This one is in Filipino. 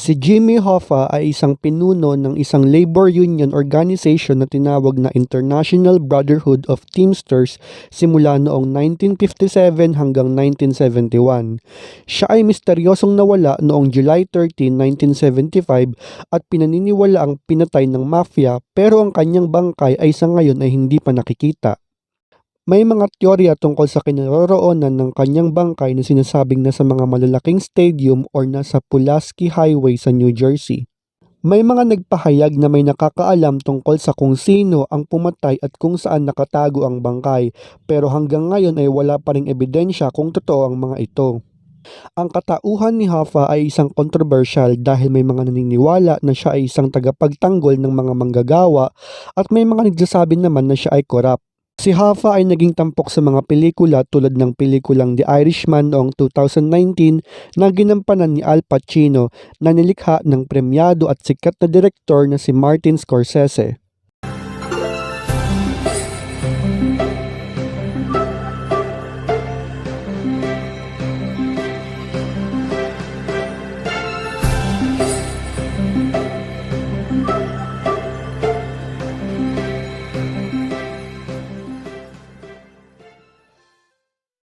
Si Jimmy Hoffa ay isang pinuno ng isang labor union organization na tinawag na International Brotherhood of Teamsters simula noong 1957 hanggang 1971. Siya ay misteryosong nawala noong July 13, 1975 at pinaniniwala ang pinatay ng mafia pero ang kanyang bangkay ay sa ngayon ay hindi pa nakikita. May mga teorya tungkol sa kinaroroonan ng kanyang bangkay na sinasabing nasa mga malalaking stadium or nasa Pulaski Highway sa New Jersey. May mga nagpahayag na may nakakaalam tungkol sa kung sino ang pumatay at kung saan nakatago ang bangkay pero hanggang ngayon ay wala pa ring ebidensya kung totoo ang mga ito. Ang katauhan ni Hoffa ay isang kontrobersyal dahil may mga naniniwala na siya ay isang tagapagtanggol ng mga manggagawa at may mga nagsasabi naman na siya ay korap. Si Hoffa ay naging tampok sa mga pelikula tulad ng pelikulang The Irishman noong 2019 na ginampanan ni Al Pacino na nilikha ng premyado at sikat na direktor na si Martin Scorsese.